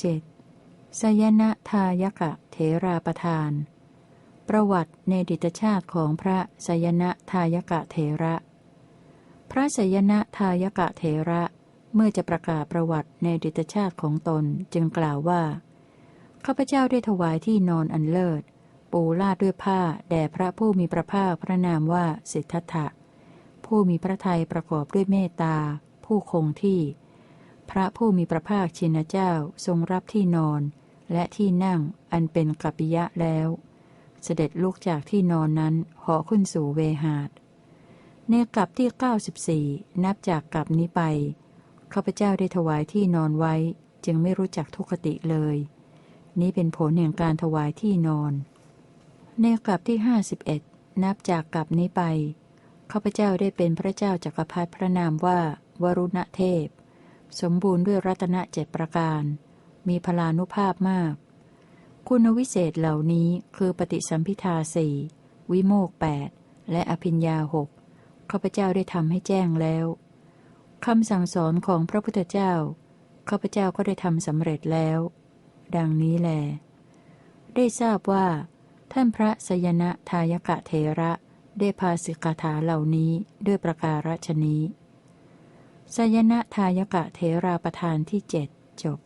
7. สยนะทายกะเถราประทาน ประวัติในดิตชาติของพระสยนะทายกะเถระ พระสยนะทายกะเถระเมื่อจะประกาศประวัติในดิตชาติของตนจึงกล่าวว่าข้าพเจ้าได้ถวายที่นอนอันเลิศ ปูลาดด้วยผ้าแด่พระผู้มีพระภาคพระนามว่าสิทธัตถะผู้มีพระทัยประกอบด้วยเมตตา ผู้คงที่ พระผู้มีพระภาคชินเจ้าทรงรับที่นอน และที่นั่งอันเป็นกัปปิยะแล้ว เสด็จลุกจากที่นอนนั้นหาะขึ้นสู่เวหาดในกลับที่ 94 นับจากกลับนี้ไปข้าพเจ้าได้ถวายที่นอนไว้ จึงไม่รู้จักทุกติเลย นี้เป็นผลแห่งการถวายที่นอน ในกลับที่ 51 นับจากกลับนี้ไปข้าพเจ้าได้เป็นพระเจ้าจากักรพรรดิพระนามว่าวรุณเทพ สมบูรณ์ด้วยรัตนเจ็ดประการ มีพลานุภาพมาก คุณวิเศษเหล่านี้คือปฏิสัมพิทาสี่วิโมกแปดและอภิญญาหกข้าพเจ้าได้ทำให้แจ้งแล้วคำสั่งสอนของพระพุทธเจ้าข้าพเจ้าก็ได้ทำสำเร็จแล้ว ดังนี้แล ได้ทราบว่า ท่านพระสยนะทายกะเทระได้พาสิกขาถาเหล่านี้ด้วยประการฉนี้ สยนะทายกะเทราประธานที่เจ็ดจบ